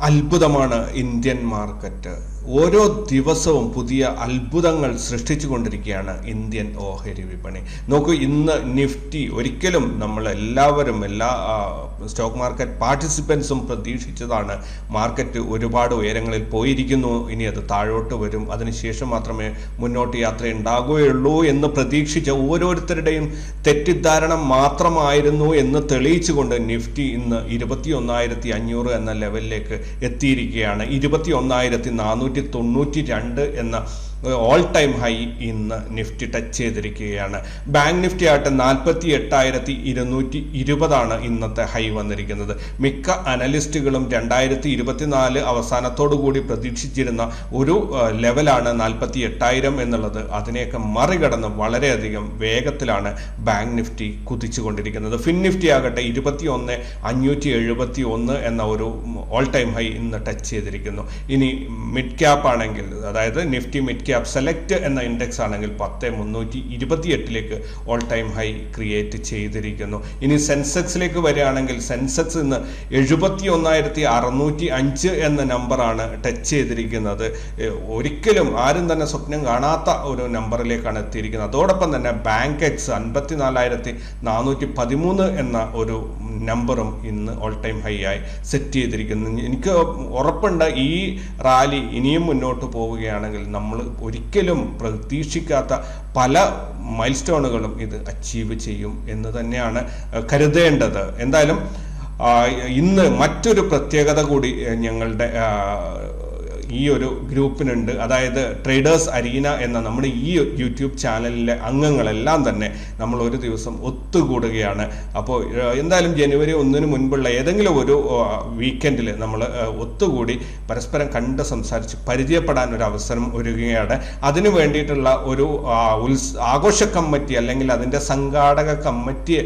അത്ഭുതമാണ് Indian market. ഓരോ ദിവസവും പുതിയ അത്ഭുതങ്ങൾ സൃഷ്ടിച്ചുകൊണ്ടിരിക്കുകയാണ് ഇന്ത്യൻ ഓഹരി വിപണി. നോക്കൂ ഇന്ന് നിഫ്റ്റി ഒരിക്കലും നമ്മൾ എല്ലാവരും എല്ലാ സ്റ്റോക്ക് മാർക്കറ്റ് പാർട്ടിസിപ്പൻസും പ്രതീക്ഷിച്ചതാണ് മാർക്കറ്റ് ഒരുപാട് ഉയരങ്ങളിൽ പോയിരിക്കുന്നു ഇനി അത് താഴോട്ട് വരും അതിനുശേഷം മാത്രമേ മുന്നോട്ട് യാത്ര ഉണ്ടാകുകയുള്ളൂ എന്ന് പ്രതീക്ഷിച്ച ഓരോരുത്തരുടെയും തെറ്റിദ്ധാരണ മാത്രമായിരുന്നു എന്ന് തെളിയിച്ചുകൊണ്ട് നിഫ്റ്റി ഇന്ന് ഇരുപത്തി ഒന്നായിരത്തി അഞ്ഞൂറ് എന്ന ലെവലിലേക്ക് എത്തിയിരിക്കുകയാണ്. ഇരുപത്തി ഒന്നായിരത്തി നാനൂറ്റി തൊണ്ണൂറ്റി രണ്ട് എന്ന ഓൾ ടൈം ഹൈ ഇന്ന് നിഫ്റ്റി ടച്ച് ചെയ്തിരിക്കുകയാണ്. ബാങ്ക് നിഫ്റ്റി ആയിട്ട് നാൽപ്പത്തി എട്ടായിരത്തി ഇരുന്നൂറ്റി ഇരുപതാണ് ഇന്നത്തെ ഹൈ വന്നിരിക്കുന്നത്. മിക്ക അനലിസ്റ്റുകളും രണ്ടായിരത്തി ഇരുപത്തിനാല് അവസാനത്തോടു കൂടി പ്രതീക്ഷിച്ചിരുന്ന ഒരു ലെവലാണ് നാൽപ്പത്തി എട്ടായിരം എന്നുള്ളത്. അതിനെയൊക്കെ മറികടന്ന് വളരെയധികം വേഗത്തിലാണ് ബാങ്ക് നിഫ്റ്റി കുതിച്ചുകൊണ്ടിരിക്കുന്നത്. ഫിൻ നിഫ്റ്റി ആകട്ടെ ഇരുപത്തി ഒന്ന് അഞ്ഞൂറ്റി എഴുപത്തി ഒന്ന് എന്ന ഒരു ഓൾ ടൈം ഹൈ ഇന്ന് ടച്ച് ചെയ്തിരിക്കുന്നു. ഇനി മിഡ് ക്യാപ്പ് ആണെങ്കിൽ അതായത് നിഫ്റ്റി മിഡ് ക്യാപ്പ് സെലക്ട് എന്ന ഇൻഡെക്സ് ആണെങ്കിൽ പത്ത് മുന്നൂറ്റി ഇരുപത്തി എട്ടിലേക്ക് ഓൾ ടൈം ഹൈ ക്രിയേറ്റ് ചെയ്തിരിക്കുന്നു. ഇനി സെൻസെക്സിലേക്ക് വരികയാണെങ്കിൽ സെൻസെക്സ് ഇന്ന് എഴുപത്തി ഒന്നായിരത്തി അറുന്നൂറ്റി അഞ്ച് എന്ന നമ്പറാണ് ടച്ച് ചെയ്തിരിക്കുന്നത് ഒരിക്കലും ആരും തന്നെ സ്വപ്നം കാണാത്ത ഒരു നമ്പറിലേക്കാണ് എത്തിയിരിക്കുന്നത്. അതോടൊപ്പം തന്നെ ബാങ്ക് എക്സ് അൻപത്തി നാലായിരത്തി നാനൂറ്റി പതിമൂന്ന് എന്ന ഒരു നമ്പറും ഇന്ന് ഓൾ ടൈം ഹൈ ആയി സെറ്റ് ചെയ്തിരിക്കുന്നു. എനിക്ക് ഉറപ്പുണ്ട് ഈ റാലി ഇനിയും മുന്നോട്ട് പോവുകയാണെങ്കിൽ നമ്മൾ ഒരിക്കലും പ്രതീക്ഷിക്കാത്ത പല മൈൽ സ്റ്റോണുകളും ഇത് അച്ചീവ് ചെയ്യും എന്ന് തന്നെയാണ് കരുതേണ്ടത്. എന്തായാലും ഇന്ന് മറ്റൊരു പ്രത്യേകത കൂടി ഞങ്ങളുടെ ഈ ഒരു ഗ്രൂപ്പിനുണ്ട്. അതായത് ട്രേഡേഴ്സ് അരീന എന്ന നമ്മുടെ ഈ യൂട്യൂബ് ചാനലിലെ അംഗങ്ങളെല്ലാം തന്നെ നമ്മൾ ഒരു ദിവസം ഒത്തുകൂടുകയാണ്. അപ്പോൾ എന്തായാലും ജനുവരി ഒന്നിന് മുൻപുള്ള ഏതെങ്കിലും ഒരു വീക്കെൻഡിൽ നമ്മൾ ഒത്തുകൂടി പരസ്പരം കണ്ട് സംസാരിച്ച് പരിചയപ്പെടാൻ ഒരു അവസരം ഒരുങ്ങുകയാണ്. അതിനു വേണ്ടിയിട്ടുള്ള ഒരു ഉത്സ ആഘോഷ കമ്മിറ്റി അല്ലെങ്കിൽ അതിന്റെ സംഘാടക കമ്മിറ്റി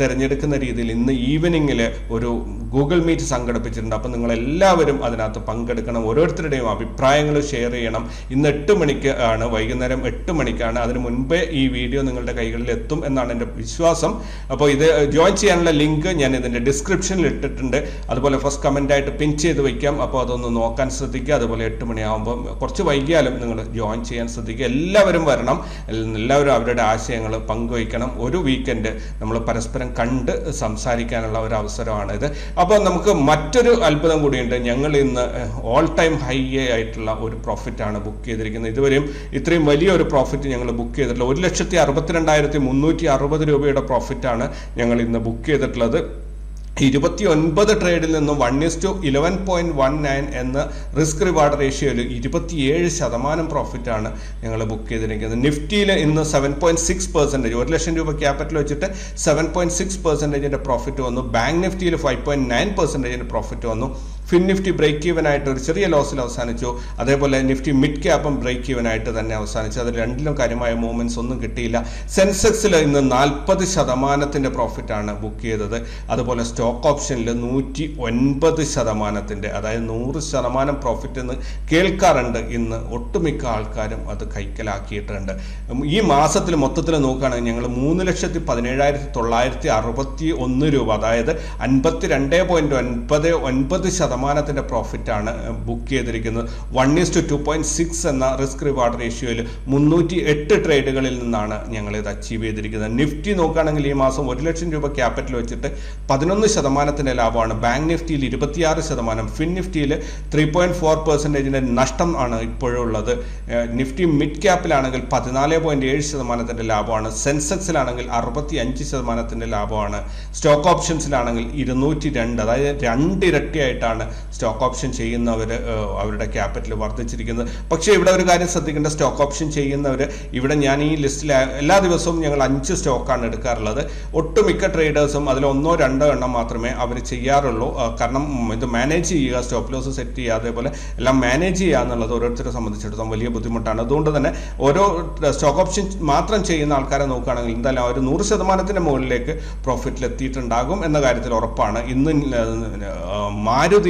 തിരഞ്ഞെടുക്കുന്ന രീതിയിൽ ഇന്ന് ഈവനിങ്ങിൽ ഒരു ഗൂഗിൾ മീറ്റ് സംഘടിപ്പിച്ചിട്ടുണ്ട്. അപ്പോൾ നിങ്ങൾ എല്ലാവരും അതിനകത്ത് പങ്കെടുക്കണം. ഓരോരുത്തരുടെയും അഭിപ്രായങ്ങൾ ഷെയർ ചെയ്യണം. ഇന്ന് എട്ട് മണിക്ക് ആണ് വൈകുന്നേരം എട്ട് മണിക്കാണ്. അതിന് മുൻപേ ഈ വീഡിയോ നിങ്ങളുടെ കൈകളിൽ എത്തും എന്നാണ് എന്റെ വിശ്വാസം. അപ്പോൾ ഇത് ജോയിൻ ചെയ്യാനുള്ള ലിങ്ക് ഞാൻ ഇതിന്റെ ഡിസ്ക്രിപ്ഷനിൽ ഇട്ടിട്ടുണ്ട്. അതുപോലെ ഫസ്റ്റ് കമന്റായിട്ട് പിൻ ചെയ്ത് വയ്ക്കാം അപ്പോൾ അതൊന്ന് നോക്കാൻ ശ്രദ്ധിക്കുക. അതുപോലെ എട്ട് മണിയാകുമ്പോൾ കുറച്ച് വൈകിയാലും നിങ്ങൾ ജോയിൻ ചെയ്യാൻ ശ്രദ്ധിക്കുക. എല്ലാവരും വരണം. എല്ലാവരും അവരുടെ ആശയങ്ങൾ പങ്കുവയ്ക്കണം. ഒരു വീക്കെൻഡ് നമ്മൾ പരസ്പരം കണ്ട് സംസാരിക്കാനുള്ള ഒരു അവസരമാണ് ഇത് അപ്പോൾ നമുക്ക് മറ്റൊരു അത്ഭുതം കൂടിയുണ്ട്. ഞങ്ങൾ ഇന്ന് ഓൾ ടൈം ഹൈ ആയിട്ടുള്ള ഒരു പ്രോഫിറ്റ് ആണ് ബുക്ക് ചെയ്തിരിക്കുന്നത്. ഇതുവരെയും ഇത്രയും വലിയ ഒരു പ്രോഫിറ്റ് ഞങ്ങൾ ബുക്ക് ചെയ്തിട്ടുള്ള ഒരു ലക്ഷത്തി അറുപത്തിരണ്ടായിരത്തി മുന്നൂറ്റി അറുപത് രൂപയുടെ പ്രോഫിറ്റാണ് ഞങ്ങൾ ഇന്ന് ബുക്ക് ചെയ്തിട്ടുള്ളത്. ഇരുപത്തി ഒൻപത് ട്രേഡിൽ നിന്നും one is to eleven point one nine എന്ന റിസ്ക് റിവാർഡ് റേഷ്യോയിൽ ഇരുപത്തിയേഴ് ശതമാനം പ്രോഫിറ്റാണ് ഞങ്ങൾ ബുക്ക് ചെയ്തിരിക്കുന്നത്. നിഫ്റ്റിയിൽ ഇന്ന് സെവൻ പോയിന്റ് സിക്സ് പെർസെന്റേജ് ഒരു ലക്ഷം രൂപ ക്യാപിറ്റൽ വെച്ചിട്ട് സെവൻ പോയിന്റ് സിക്സ് പെർസെന്റേജിന്റെ പ്രോഫിറ്റ് വന്നു. ബാങ്ക് നിഫ്റ്റിയിൽ ഫൈവ് പോയിന്റ് നയൻ പെർസെന്റേജിന്റെ പ്രോഫിറ്റ് വന്നു. ഫിൻ നിഫ്റ്റി ബ്രേക്ക് ഈവൻ ആയിട്ട് ഒരു ചെറിയ ലോസിൽ അവസാനിച്ചു. അതേപോലെ നിഫ്റ്റി മിഡ് ക്യാപ്പും ബ്രേക്ക് ഈവൻ ആയിട്ട് തന്നെ അവസാനിച്ചു. അതിൽ രണ്ടിലും കാര്യമായ മൂവ്മെന്റ്സ് ഒന്നും കിട്ടിയില്ല. സെൻസെക്സിൽ ഇന്ന് നാൽപ്പത് പ്രോഫിറ്റ് ആണ് ബുക്ക് ചെയ്തത്. അതുപോലെ സ്റ്റോക്ക് ഓപ്ഷനിൽ നൂറ്റി ഒൻപത് ശതമാനത്തിന്റെ അതായത് നൂറ് ശതമാനം പ്രോഫിറ്റ് എന്ന് കേൾക്കാറുണ്ട്. ഇന്ന് ഒട്ടുമിക്ക ആൾക്കാരും അത് കൈക്കലാക്കിയിട്ടുണ്ട്. ഈ മാസത്തിൽ മൊത്തത്തിൽ നോക്കുകയാണെങ്കിൽ ഞങ്ങൾ മൂന്ന് ലക്ഷത്തി പതിനേഴായിരത്തി തൊള്ളായിരത്തി അറുപത്തി ഒന്ന് രൂപ അതായത് അൻപത്തി രണ്ട് പോയിന്റ് ഒൻപത് ഒൻപത് ശതമാനത്തിന്റെ പ്രോഫിറ്റാണ് ബുക്ക് ചെയ്തിരിക്കുന്നത്. One is to point six എന്ന റിസ്ക് റിവാർഡ് റേഷ്യോയിൽ മുന്നൂറ്റി എട്ട് ട്രേഡുകളിൽ നിന്നാണ് ഞങ്ങൾ ഇത് അച്ചീവ് ചെയ്തിരിക്കുന്നത്. നിഫ്റ്റി നോക്കുകയാണെങ്കിൽ ഈ മാസം ഒരു ലക്ഷം രൂപ ക്യാപിറ്റൽ വെച്ചിട്ട് പതിനൊന്ന് ശതമാനത്തിന്റെ ലാഭമാണ്. ബാങ്ക് നിഫ്റ്റിയിൽ ഇരുപത്തിയാറ് ശതമാനം ഫിൻ നിഫ്റ്റിയിൽ ത്രീ പോയിന്റ് ഫോർ പെർസെന്റേജിന്റെ നഷ്ടം ആണ് ഇപ്പോഴുള്ളത്. നിഫ്റ്റി മിഡ് ക്യാപ്പിലാണെങ്കിൽ പതിനാല് പോയിന്റ് ഏഴ് ശതമാനത്തിന്റെ ലാഭമാണ്. സെൻസെക്സിലാണെങ്കിൽ അറുപത്തി അഞ്ച് ശതമാനത്തിന്റെ ലാഭമാണ് സ്റ്റോക്ക് ഓപ്ഷൻസിലാണെങ്കിൽ ഇരുന്നൂറ്റി രണ്ട് അതായത് രണ്ടിരട്ടിയായിട്ടാണ് സ്റ്റോക്ക് ഓപ്ഷൻ ചെയ്യുന്നവർ അവരുടെ ക്യാപിറ്റൽ വർദ്ധിച്ചിരിക്കുന്നത്. പക്ഷേ ഇവിടെ ഒരു കാര്യം ശ്രദ്ധിക്കേണ്ട സ്റ്റോക്ക് ഓപ്ഷൻ ചെയ്യുന്നവർ ഇവിടെ ഞാൻ ഈ ലിസ്റ്റിൽ എല്ലാ ദിവസവും ഞങ്ങൾ അഞ്ച് സ്റ്റോക്കാണ് എടുക്കാറുള്ളത്. ഒട്ടുമിക്ക ട്രേഡേഴ്സും അതിൽ ഒന്നോ രണ്ടോ എണ്ണം മാത്രമേ അവർ ചെയ്യാറുള്ളൂ. കാരണം ഇത് മാനേജ് ചെയ്യുക സ്റ്റോപ്പ് ലോസ് സെറ്റ് ചെയ്യുക അതേപോലെ എല്ലാം മാനേജ് ചെയ്യുക എന്നുള്ളത് ഓരോരുത്തരെ സംബന്ധിച്ചിടത്തോളം വലിയ ബുദ്ധിമുട്ടാണ്. അതുകൊണ്ട് തന്നെ ഓരോ സ്റ്റോക്ക് ഓപ്ഷൻ മാത്രം ചെയ്യുന്ന ആൾക്കാരെ നോക്കുകയാണെങ്കിൽ എന്തായാലും ഒരു നൂറ് ശതമാനത്തിന് മുകളിലേക്ക് പ്രോഫിറ്റിൽ എത്തിയിട്ടുണ്ടാകും എന്ന കാര്യത്തിൽ ഉറപ്പാണ്. ഇന്ന്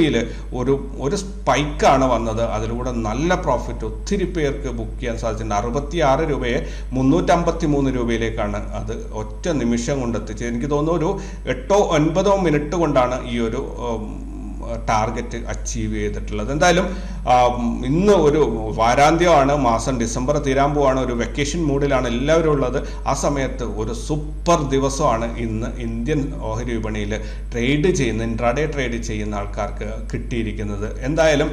മാരുതിയിൽ ഒരു ഒരു സ്പൈക്കാണ് വന്നത്. അതിലൂടെ നല്ല പ്രോഫിറ്റ് ഒത്തിരി പേർക്ക് ബുക്ക് ചെയ്യാൻ സാധിച്ചിട്ടുണ്ട്. അറുപത്തി ആറ് രൂപയെ മുന്നൂറ്റമ്പത്തി മൂന്ന് രൂപയിലേക്കാണ് അത് ഒറ്റ നിമിഷം കൊണ്ട് എത്തിച്ചത് എനിക്ക് തോന്നുന്നു ഒരു എട്ടോ ഒൻപതോ മിനിറ്റ് കൊണ്ടാണ് ഈ ഒരു ടാർഗറ്റ് അച്ചീവ് ചെയ്തിട്ടുള്ളത്. എന്തായാലും ഇന്ന് ഒരു വാരാന്ത്യമാണ് മാസം ഡിസംബർ തീരാൻ പോവാണ് ഒരു വെക്കേഷൻ മൂഡിലാണ് എല്ലാവരും ഉള്ളത്. ആ സമയത്ത് ഒരു സൂപ്പർ ദിവസമാണ് ഇന്ന് ഇന്ത്യൻ ഓഹരി വിപണിയിൽ ട്രേഡ് ചെയ്യുന്ന ഇൻട്രാഡേ ട്രേഡ് ചെയ്യുന്ന ആൾക്കാർക്ക് കിട്ടിയിരിക്കുന്നത്. എന്തായാലും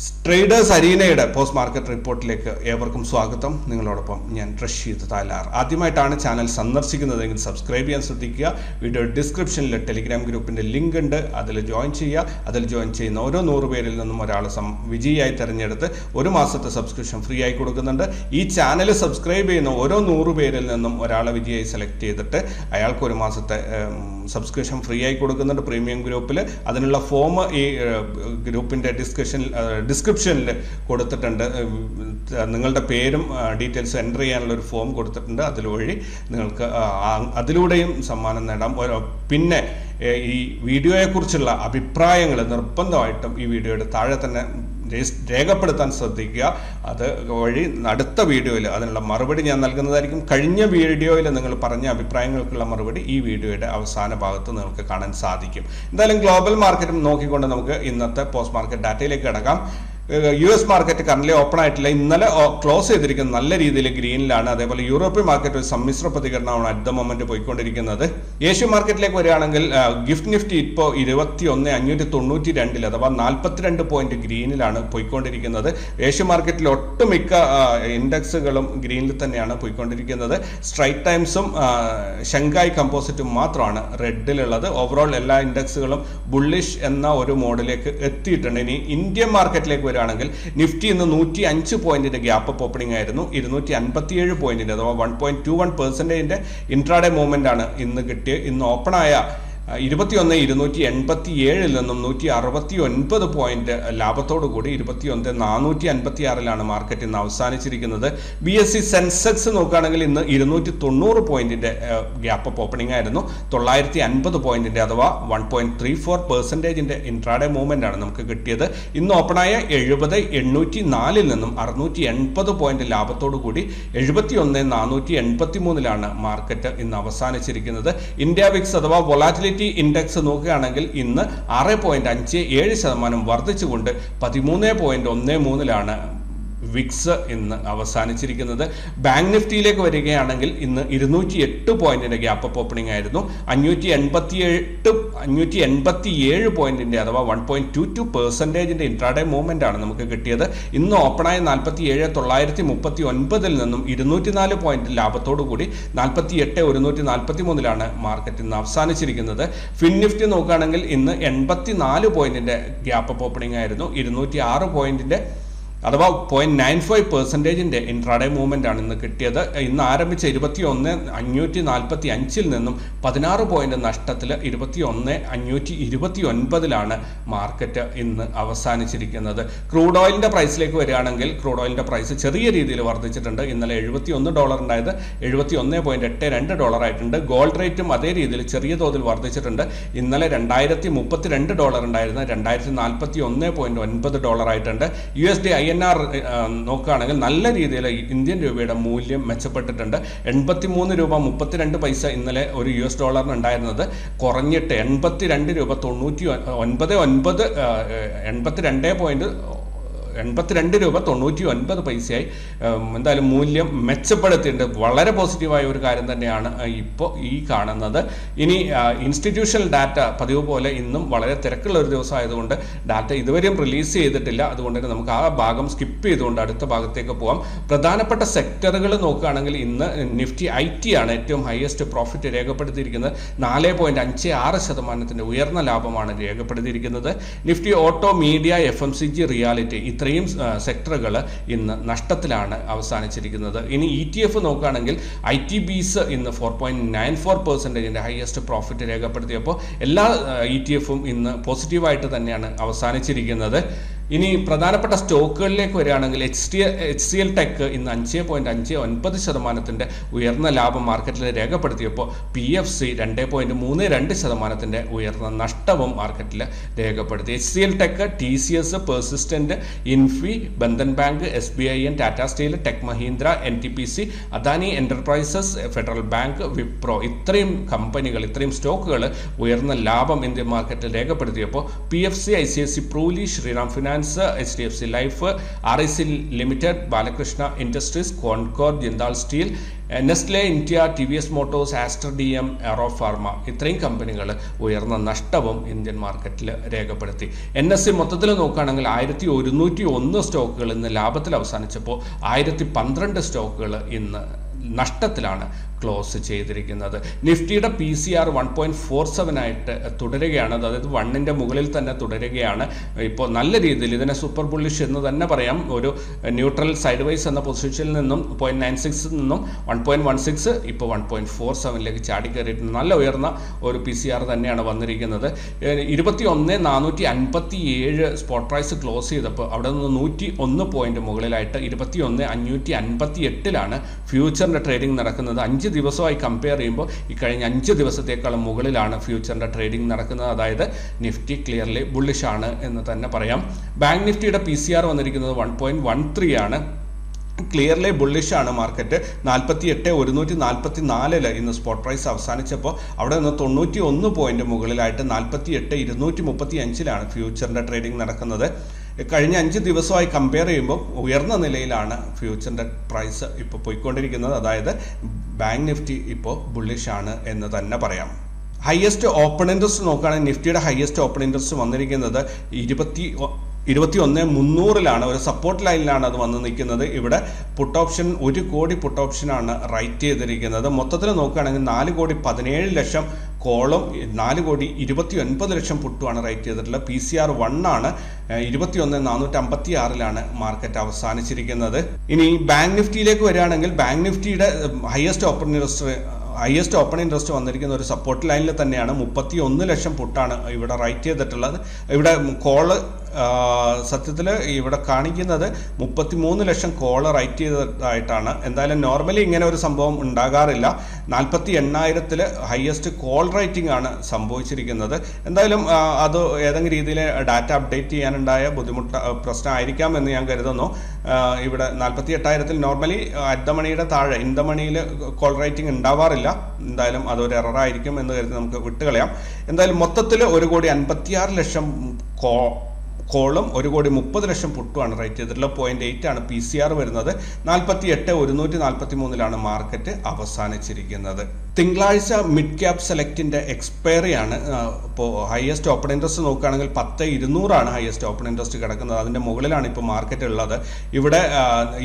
ട്രേഡേഴ്സ് അരീനയുടെ പോസ്റ്റ് മാർക്കറ്റ് റിപ്പോർട്ടിലേക്ക് ഏവർക്കും സ്വാഗതം. നിങ്ങളോടൊപ്പം ഞാൻ റഷീദ് താലാർ. ആദ്യമായിട്ടാണ് ചാനൽ സന്ദർശിക്കുന്നതെങ്കിൽ സബ്സ്ക്രൈബ് ചെയ്യാൻ ശ്രദ്ധിക്കുക. വീഡിയോ ഡിസ്ക്രിപ്ഷനിൽ ടെലിഗ്രാം ഗ്രൂപ്പിന്റെ ലിങ്ക് ഉണ്ട്. അതിൽ ജോയിൻ ചെയ്യുക. അതിൽ ജോയിൻ ചെയ്യുന്ന ഓരോ നൂറ് പേരിൽ നിന്നും ഒരാൾ വിജയിയായി തിരഞ്ഞെടുത്ത് ഒരു മാസത്തെ സബ്സ്ക്രിപ്ഷൻ ഫ്രീ ആയി കൊടുക്കുന്നുണ്ട്. ഈ ചാനൽ സബ്സ്ക്രൈബ് ചെയ്യുന്ന ഓരോ നൂറ് പേരിൽ നിന്നും ഒരാളെ വിജയായി സെലക്ട് ചെയ്തിട്ട് അയാൾക്ക് ഒരു മാസത്തെ സബ്സ്ക്രിപ്ഷൻ ഫ്രീ ആയി കൊടുക്കുന്നുണ്ട് പ്രീമിയം ഗ്രൂപ്പിൽ അതിനുള്ള ഫോം ഈ ഗ്രൂപ്പിന്റെ ഡിസ്കഷൻ ഡിസ്ക്രിപ്ഷനിൽ കൊടുത്തിട്ടുണ്ട്. നിങ്ങളുടെ പേരും ഡീറ്റെയിൽസ് എന്റർ ചെയ്യാനുള്ള ഒരു ഫോം കൊടുത്തിട്ടുണ്ട്. അതിലുവഴി നിങ്ങൾക്ക് അതിലൂടെയും സമ്മാനം നേടാം. പിന്നെ ഈ വീഡിയോയെക്കുറിച്ചുള്ള അഭിപ്രായങ്ങൾ നിർബന്ധമായിട്ടും ഈ വീഡിയോയുടെ താഴെ തന്നെ രേഖപ്പെടുത്താൻ ശ്രദ്ധിക്കുക. അത് വഴി അടുത്ത വീഡിയോയിൽ അതിനുള്ള മറുപടി ഞാൻ നൽകുന്നതായിരിക്കും. കഴിഞ്ഞ വീഡിയോയിൽ നിങ്ങൾ പറഞ്ഞ അഭിപ്രായങ്ങൾക്കുള്ള മറുപടി ഈ വീഡിയോയുടെ അവസാന ഭാഗത്ത് നിങ്ങൾക്ക് കാണാൻ സാധിക്കും. എന്തായാലും ഗ്ലോബൽ മാർക്കറ്റും നോക്കിക്കൊണ്ട് നമുക്ക് ഇന്നത്തെ പോസ്റ്റ് മാർക്കറ്റ് ഡാറ്റയിലേക്ക് കിടക്കാം. U S market current open ആയിട്ടില്ല. ഇന്നലെ ക്ലോസ് ചെയ്തിരിക്കുന്നത് നല്ല രീതിയിൽ ഗ്രീനിലാണ്. അതേപോലെ യൂറോപ്യൻ മാർക്കറ്റ് ഒരു സമ്മിശ്ര പ്രതികരണമാണ് അറ്റ് ദ മൊമെന്റ് പോയിക്കൊണ്ടിരിക്കുന്നത്. ഏഷ്യൻ മാർക്കറ്റിലേക്ക് വരികയാണെങ്കിൽ ഗിഫ്റ്റ് നിഫ്റ്റി ഇപ്പോൾ ഇരുപത്തി ഒന്ന് അഞ്ഞൂറ്റി തൊണ്ണൂറ്റി രണ്ടിൽ അഥവാ നാൽപ്പത്തിരണ്ട് പോയിന്റ് ഗ്രീനിലാണ് പോയിക്കൊണ്ടിരിക്കുന്നത്. ഏഷ്യൻ മാർക്കറ്റിൽ ഒട്ടുമിക്ക ഇൻഡെക്സുകളും ഗ്രീനിൽ തന്നെയാണ് പോയിക്കൊണ്ടിരിക്കുന്നത്. സ്ട്രൈറ്റ് ടൈംസും ഷങ്കായ് കമ്പോസിറ്റും മാത്രമാണ് റെഡിലുള്ളത്. ഓവറോൾ എല്ലാ ഇൻഡെക്സുകളും ബുള്ളിഷ് എന്ന ഒരു മോഡിലേക്ക് എത്തിയിട്ടുണ്ട്. ഇനി ഇന്ത്യൻ മാർക്കറ്റിലേക്ക് വരികയാണെങ്കിൽ നിഫ്റ്റി ഇന്ന് നൂറ്റി അഞ്ച് പോയിന്റിന്റെ ഗ്യാപ്പ് ഓപ്പണിംഗ് ആയിരുന്നു. ഇരുന്നൂറ്റി അൻപത്തിയേഴ് പോയിന്റിന്റെ അഥവാ വൺ പോയിന്റ് ടു വൺ പെർസെന്റേജിന്റെ ഇൻട്രാഡേ മൂവ്മെന്റ് ആണ് ഇന്ന് കിട്ടിയത് ഇന്ന് ഓപ്പൺ ആയ ഇരുപത്തിയൊന്ന് ഇരുന്നൂറ്റി എൺപത്തി ഏഴിൽ നിന്നും നൂറ്റി അറുപത്തി ഒൻപത് പോയിന്റ് ലാഭത്തോടു കൂടി ഇരുപത്തിയൊന്ന് നാനൂറ്റി അൻപത്തി ആറിലാണ് മാർക്കറ്റ് ഇന്ന് അവസാനിച്ചിരിക്കുന്നത്. ബി എസ് സി സെൻസെക്സ് നോക്കുകയാണെങ്കിൽ ഇന്ന് ഇരുന്നൂറ്റി തൊണ്ണൂറ് പോയിന്റിന്റെ ഗ്യാപ്പ് അപ്പ് ഓപ്പണിംഗ് ആയിരുന്നു. തൊള്ളായിരത്തി അൻപത് പോയിന്റിന്റെ അഥവാ വൺ പോയിന്റ് ത്രീ ഫോർ പെർസെന്റേജിന്റെ ഇൻട്രാഡേ മൂവ്മെന്റ് ആണ് നമുക്ക് കിട്ടിയത്. ഇന്ന് ഓപ്പണായ എഴുപത് എണ്ണൂറ്റി നാലിൽ നിന്നും അറുന്നൂറ്റി എൺപത് പോയിന്റ് ലാഭത്തോടു കൂടി എഴുപത്തി ഒന്ന് നാനൂറ്റി എൺപത്തി മൂന്നിലാണ് മാർക്കറ്റ് ഇന്ന് അവസാനിച്ചിരിക്കുന്നത്. ഇന്ത്യ വിക്സ് അഥവാ വൊളാറ്റിലിറ്റി ഇൻഡെക്സ് നോക്കുകയാണെങ്കിൽ ഇന്ന് ആറ് പോയിന്റ് അഞ്ച് ഏഴ് ശതമാനം വർദ്ധിച്ചുകൊണ്ട് പതിമൂന്ന് പോയിന്റ് ഒന്ന് മൂന്നിലാണ്. വിക്സ് ഇന്ന് അവസാനിച്ചിരിക്കുന്നത്. ബാങ്ക് നിഫ്റ്റിയിലേക്ക് വരികയാണെങ്കിൽ ഇന്ന് ഇരുന്നൂറ്റി എട്ട് പോയിന്റിന്റെ ഗ്യാപ്പ് അപ്പ് ഓപ്പണിംഗ് ആയിരുന്നു. അഞ്ഞൂറ്റി എൺപത്തി എട്ട് അഞ്ഞൂറ്റി എൺപത്തി ഏഴ് പോയിന്റിന്റെ അഥവാ വൺ പോയിന്റ് ടു ടു പെർസെന്റേജിന്റെ ഇൻട്രാഡേ മൂവ്മെന്റ് ആണ് നമുക്ക് കിട്ടിയത്. ഇന്ന് ഓപ്പണായ നാൽപ്പത്തി ഏഴ് തൊള്ളായിരത്തി മുപ്പത്തി ഒൻപതിൽ നിന്നും ഇരുന്നൂറ്റി നാല് പോയിന്റ് ലാഭത്തോടു കൂടി നാൽപ്പത്തി എട്ട് ഒരുന്നൂറ്റി നാൽപ്പത്തി മൂന്നിലാണ് മാർക്കറ്റ് ഇന്ന് അവസാനിച്ചിരിക്കുന്നത്. ഫിൻ നിഫ്റ്റി നോക്കുകയാണെങ്കിൽ ഇന്ന് എൺപത്തി നാല് പോയിന്റിന്റെ ഗ്യാപ്പ് അപ്പ് ഓപ്പണിംഗ് ആയിരുന്നു. ഇരുന്നൂറ്റി ആറ് പോയിന്റിന്റെ അഥവാ പോയിന്റ് നയൻ ഫൈവ് പെർസെന്റേജിന്റെ ഇൻട്രാഡേ മൂവ്മെന്റ് ആണ് ഇന്ന് കിട്ടിയത്. ഇന്ന് ആരംഭിച്ച ഇരുപത്തി ഒന്ന് അഞ്ഞൂറ്റി നാൽപ്പത്തി അഞ്ചിൽ നിന്നും പതിനാറ് പോയിന്റ് നഷ്ടത്തിൽ ഇരുപത്തി ഒന്ന് അഞ്ഞൂറ്റി ഇരുപത്തി ഒൻപതിലാണ് മാർക്കറ്റ് ഇന്ന് അവസാനിച്ചിരിക്കുന്നത് ക്രൂഡ് ഓയിലിന്റെ പ്രൈസിലേക്ക് വരികയാണെങ്കിൽ ക്രൂഡ് ഓയിലിന്റെ പ്രൈസ് ചെറിയ രീതിയിൽ വർദ്ധിച്ചിട്ടുണ്ട്. ഇന്നലെ എഴുപത്തി ഒന്ന് ഡോളർ ഉണ്ടായത് എഴുപത്തി ഒന്ന് പോയിന്റ് എട്ട് രണ്ട് ഡോളർ ആയിട്ടുണ്ട്. ഗോൾഡ് റേറ്റും അതേ രീതിയിൽ ചെറിയ തോതിൽ വർദ്ധിച്ചിട്ടുണ്ട്. ഇന്നലെ രണ്ടായിരത്തി മുപ്പത്തി രണ്ട് ഡോളർ ഉണ്ടായിരുന്ന രണ്ടായിരത്തി നാൽപ്പത്തി ഒന്ന് പോയിന്റ് ഒൻപത് ഡോളർ ആയിട്ടുണ്ട്. U S D I N R നോക്കുകയാണെങ്കിൽ നല്ല രീതിയിൽ ഇന്ത്യൻ രൂപയുടെ മൂല്യം മെച്ചപ്പെട്ടിട്ടുണ്ട്. എൺപത്തി മൂന്ന് രൂപ മുപ്പത്തിരണ്ട് പൈസ ഇന്നലെ ഒരു യു എസ് ഡോളറിന് ഉണ്ടായിരുന്നത്. കുറഞ്ഞിട്ട് എൺപത്തി രണ്ട് രൂപ തൊണ്ണൂറ്റി ഒൻപത് ഒൻപത് എൺപത്തി രണ്ട് പോയിന്റ് എൺപത്തിരണ്ട് രൂപ തൊണ്ണൂറ്റി ഒൻപത് പൈസയായി എന്തായാലും മൂല്യം മെച്ചപ്പെടുത്തിയിട്ടുണ്ട്. വളരെ പോസിറ്റീവായ ഒരു കാര്യം തന്നെയാണ് ഇപ്പോൾ ഈ കാണുന്നത്. ഇനി ഇൻസ്റ്റിറ്റ്യൂഷണൽ ഡാറ്റ പതിവ് പോലെ ഇന്നും വളരെ തിരക്കുള്ള ഒരു ദിവസം ആയതുകൊണ്ട് ഡാറ്റ ഇതുവരെയും റിലീസ് ചെയ്തിട്ടില്ല. അതുകൊണ്ട് തന്നെ നമുക്ക് ആ ഭാഗം സ്കിപ്പ് ചെയ്തുകൊണ്ട് അടുത്ത ഭാഗത്തേക്ക് പോകാം പ്രധാനപ്പെട്ട സെക്ടറുകൾ നോക്കുകയാണെങ്കിൽ ഇന്ന് നിഫ്റ്റി ഐ ടി ആണ് ഏറ്റവും ഹയസ്റ്റ് പ്രോഫിറ്റ് രേഖപ്പെടുത്തിയിരിക്കുന്നത്. നാല് പോയിന്റ് അഞ്ച് ആറ് ശതമാനത്തിന്റെ ഉയർന്ന ലാഭമാണ് രേഖപ്പെടുത്തിയിരിക്കുന്നത്. Nifty auto media F M C G realty ഇത്രയും സെക്ടറുകൾ ഇന്ന് നഷ്ടത്തിലാണ് അവസാനിച്ചിരിക്കുന്നത്. ഇനി ഇ ടി എഫ് നോക്കുകയാണെങ്കിൽ ഐ ടി ബീസ് ഇന്ന് ഫോർ പോയിന്റ് നയൻ ഫോർ പെർസെന്റേജിന്റെ ഹയസ്റ്റ് പ്രോഫിറ്റ് രേഖപ്പെടുത്തിയപ്പോൾ എല്ലാ ഇ ടി എഫും ഇന്ന് പോസിറ്റീവായിട്ട് തന്നെയാണ് അവസാനിച്ചിരിക്കുന്നത്. ഇനി പ്രധാനപ്പെട്ട സ്റ്റോക്കുകളിലേക്ക് വരികയാണെങ്കിൽ H D H C L tech ഇന്ന് അഞ്ച് പോയിന്റ് അഞ്ച് ഒൻപത് ശതമാനത്തിന്റെ ഉയർന്ന ലാഭം മാർക്കറ്റിൽ രേഖപ്പെടുത്തിയപ്പോൾ പി എഫ് സി രണ്ട് പോയിന്റ് മൂന്ന് രണ്ട് ശതമാനത്തിന്റെ ഉയർന്ന നഷ്ടവും മാർക്കറ്റിൽ രേഖപ്പെടുത്തി. H C L tech T C S persistent Infy Bandhan bank S B I N Tata steel tech Mahindra N T P C Adani enterprises federal bank Wipro ഇത്രയും കമ്പനികൾ ഇത്രയും സ്റ്റോക്കുകൾ ഉയർന്ന ലാഭം ഇന്ത്യൻ മാർക്കറ്റിൽ രേഖപ്പെടുത്തിയപ്പോൾ P F C I C S C പ്രൂലി Shriram finance H D F C life R I C limited Balakrishna industries Concor Jindal steel Nestle India T V S motors Aster D M എറോ pharma ഇത്രയും കമ്പനികൾ ഉയർന്ന നഷ്ടവും Indian മാർക്കറ്റിൽ രേഖപ്പെടുത്തി. N S C മൊത്തത്തിൽ നോക്കുകയാണെങ്കിൽ ആയിരത്തി ഒരുന്നൂറ്റി ഒന്ന് സ്റ്റോക്കുകൾ ഇന്ന് ലാഭത്തിൽ അവസാനിച്ചപ്പോൾ ആയിരത്തി പന്ത്രണ്ട് സ്റ്റോക്കുകൾ ഇന്ന് നഷ്ടത്തിലാണ് ക്ലോസ് ചെയ്തിരിക്കുന്നത്. നിഫ്റ്റിയുടെ P C R one point four seven ആയിട്ട് തുടരുകയാണ്. അതായത് വണ്ണിന്റെ മുകളിൽ തന്നെ തുടരുകയാണ്. ഇപ്പോൾ നല്ല രീതിയിൽ ഇതിനെ സൂപ്പർ ബുള്ളിഷ് എന്ന് തന്നെ പറയാം. ഒരു ന്യൂട്രൽ സൈഡ് വൈസ് എന്ന പൊസിഷനിൽ നിന്നും പോയിന്റ് നയൻ നിന്നും വൺ പോയിന്റ് വൺ സിക്സ് ഇപ്പോൾ വൺ പോയിന്റ് ഫോർ സെവനിലേക്ക് ചാടി നല്ല ഉയർന്ന ഒരു പി സി ആർ തന്നെയാണ് വന്നിരിക്കുന്നത്. ഇരുപത്തി ഒന്ന് നാനൂറ്റി അൻപത്തി ഏഴ് സ്പോട്ട് പ്രൈസ് ക്ലോസ് ചെയ്തപ്പോൾ അവിടെ നിന്ന് നൂറ്റി ഒന്ന് പോയിന്റ് മുകളിലായിട്ട് ഇരുപത്തി ഒന്ന് അഞ്ഞൂറ്റി അൻപത്തി എട്ടിലാണ് ഫ്യൂച്ചറിന്റെ ട്രേഡിംഗ് നടക്കുന്നത്. അഞ്ച് ദിവസമായി കമ്പയർ ചെയ്യുമ്പോൾ ഈ കഴിഞ്ഞ അഞ്ച് ദിവസത്തേക്കാളും മുകളിലാണ് ഫ്യൂച്ചറിന്റെ ട്രേഡിംഗ് നടക്കുന്നത്. അതായത് നിഫ്റ്റി ക്ലിയർലി ബുള്ളിഷ് ആണ് എന്ന് തന്നെ പറയാം. ബാങ്ക് നിഫ്റ്റിയുടെ പി സി ആർ വന്നിരിക്കുന്നത് വൺ പോയിന്റ് വൺ ത്രീ ആണ്. ക്ലിയർലി ബുള്ളിഷ് ആണ് മാർക്കറ്റ് നാൽപ്പത്തി എട്ട് ഒരുന്നൂറ്റി നാൽപ്പത്തി നാലിൽ ഇന്ന് സ്പോട്ട് പ്രൈസ് അവസാനിച്ചപ്പോൾ അവിടെ നിന്ന് തൊണ്ണൂറ്റി ഒന്ന് പോയിന്റ് മുകളിലായിട്ട് നാൽപ്പത്തി എട്ട് ഇരുന്നൂറ്റി മുപ്പത്തി അഞ്ചിലാണ് ഫ്യൂച്ചറിന്റെ ട്രേഡിംഗ് നടക്കുന്നത്. കഴിഞ്ഞ അഞ്ച് ദിവസമായി കമ്പയർ ചെയ്യുമ്പോൾ ഉയർന്ന നിലയിലാണ് ഫ്യൂച്ചറിന്റെ പ്രൈസ് ഇപ്പോൾ പോയിക്കൊണ്ടിരിക്കുന്നത്. അതായത് ബാങ്ക് നിഫ്റ്റി ഇപ്പോൾ ബുള്ളിഷ് ആണ് എന്ന് തന്നെ പറയാം. ഹയസ്റ്റ് ഓപ്പൺ ഇൻട്രസ്റ്റ് നോക്കുകയാണെങ്കിൽ നിഫ്റ്റിയുടെ ഹയസ്റ്റ് ഓപ്പൺ ഇൻട്രസ്റ്റ് വന്നിരിക്കുന്നത് ഇരുപത്തി ഇരുപത്തി ഒന്ന് മുന്നൂറിലാണ് ഒരു സപ്പോർട്ട് ലൈനിലാണ് അത് വന്ന് നിൽക്കുന്നത്. ഇവിടെ പുട്ട് ഓപ്ഷൻ ഒരു കോടി പുട്ട് ഓപ്ഷനാണ് റൈറ്റ് ചെയ്തിരിക്കുന്നത്. മൊത്തത്തിൽ നോക്കുകയാണെങ്കിൽ നാല് കോടി പതിനേഴ് ലക്ഷം കോളും നാല് കോടി ഇരുപത്തി ഒൻപത് ലക്ഷം പുട്ടുമാണ് റൈറ്റ് ചെയ്തിട്ടുള്ളത്. പി സി ആർ വൺ ആണ് ഇരുപത്തി ഒന്ന് നാനൂറ്റി അമ്പത്തി ആറിലാണ് മാർക്കറ്റ് അവസാനിച്ചിരിക്കുന്നത്. ഇനി ബാങ്ക് നിഫ്റ്റിയിലേക്ക് വരികയാണെങ്കിൽ ബാങ്ക് നിഫ്റ്റിയുടെ highest open interest highest open interest വന്നിരിക്കുന്ന ഒരു സപ്പോർട്ട് ലൈനിൽ തന്നെയാണ് മുപ്പത്തി ഒന്ന് ലക്ഷം പുട്ടാണ് ഇവിടെ റൈറ്റ് ചെയ്തിട്ടുള്ളത്. ഇവിടെ കോൾ സത്യത്തിൽ ഇവിടെ കാണിക്കുന്നത് മുപ്പത്തി മൂന്ന് ലക്ഷം കോൾ റൈറ്റ് ചെയ്തതായിട്ടാണ്. എന്തായാലും നോർമലി ഇങ്ങനെ ഒരു സംഭവം ഉണ്ടാകാറില്ല. നാൽപ്പത്തി എണ്ണായിരത്തിൽ ഹയസ്റ്റ് കോൾ റൈറ്റിംഗ് ആണ് സംഭവിച്ചിരിക്കുന്നത്. എന്തായാലും അത് ഏതെങ്കിലും രീതിയിൽ ഡാറ്റ അപ്ഡേറ്റ് ചെയ്യാനുണ്ടായ ബുദ്ധിമുട്ട് പ്രശ്നമായിരിക്കാം എന്ന് ഞാൻ കരുതുന്നു. ഇവിടെ നാൽപ്പത്തി എട്ടായിരത്തിൽ നോർമലി അറ്റ് മണിയുടെ താഴെ ഇൻ മണിയിൽ കോൾ റൈറ്റിംഗ് ഉണ്ടാവാറില്ല. എന്തായാലും അതൊരു എററായിരിക്കും എന്ന് കരുതി നമുക്ക് വിട്ടുകളയാം. എന്തായാലും മൊത്തത്തിൽ ഒരു കോടി അൻപത്തിയാറ് ലക്ഷം കോ കോളും ഒരു കോടി മുപ്പത് ലക്ഷം പുട്ടുമാണ് റേറ്റ് ചെയ്തിട്ടുള്ളത് പോയിന്റ് എയ്റ്റ് ആണ് പി സി ആർ വരുന്നത്. നാൽപ്പത്തി എട്ട് ഒരുന്നൂറ്റി നാൽപ്പത്തി മൂന്നിലാണ് മാർക്കറ്റ് അവസാനിച്ചിരിക്കുന്നത്. തിങ്കളാഴ്ച മിഡ് ക്യാപ് സെലക്റ്റിന്റെ എക്സ്പയറി ആണ്. ഇപ്പോൾ ഹയസ്റ്റ് ഓപ്പൺ ഇൻട്രസ്റ്റ് നോക്കുകയാണെങ്കിൽ പത്ത് ഇരുന്നൂറാണ് ഹയസ്റ്റ് ഓപ്പൺ ഇൻട്രസ്റ്റ് കിടക്കുന്നത്. അതിന്റെ മുകളിലാണ് ഇപ്പോൾ മാർക്കറ്റ് ഉള്ളത്. ഇവിടെ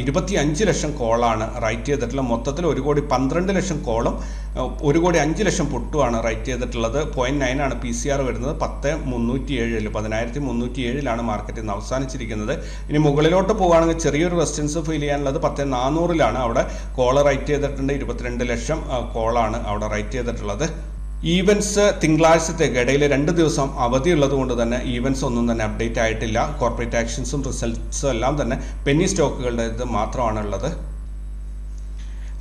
ഇരുപത്തി അഞ്ച് ലക്ഷം കോളാണ് റൈറ്റ് ചെയ്തിട്ടുള്ള മൊത്തത്തിൽ ഒരു കോടി പന്ത്രണ്ട് ലക്ഷം കോളും ഒരു കോടി അഞ്ച് ലക്ഷം പൊട്ടുവാണ് റൈറ്റ് ചെയ്തിട്ടുള്ളത്. പോയിന്റ് നയൻ ആണ് പി സി ആർ വരുന്നത്. പത്ത് മുന്നൂറ്റി ഏഴിൽ പതിനായിരത്തി മുന്നൂറ്റി ഏഴിലാണ് മാർക്കറ്റ് ഇന്ന് അവസാനിച്ചിരിക്കുന്നത്. ഇനി മുകളിലോട്ട് പോകുകയാണെങ്കിൽ ചെറിയൊരു റെസിസ്റ്റൻസ് ഫീൽ ചെയ്യാനുള്ളത് പത്ത് നാനൂറിലാണ് അവിടെ കോൾ റൈറ്റ് ചെയ്തിട്ടുണ്ട്. ഇരുപത്തിരണ്ട് ലക്ഷം കോളാണ് അവിടെ റൈറ്റ് ചെയ്തിട്ടുള്ളത്. ഈവൻസ് തിങ്കളാഴ്ചത്തേക്ക് ഇടയിൽ രണ്ട് ദിവസം അവധിയുള്ളത് കൊണ്ട് തന്നെ ഈവൻസ് ഒന്നും തന്നെ അപ്ഡേറ്റ് ആയിട്ടില്ല. കോർപ്പറേറ്റ് ആക്ഷൻസും റിസൾട്ട്സും എല്ലാം തന്നെ പെന്നി സ്റ്റോക്കുകളുടെ ഇത് മാത്രമാണ് ഉള്ളത്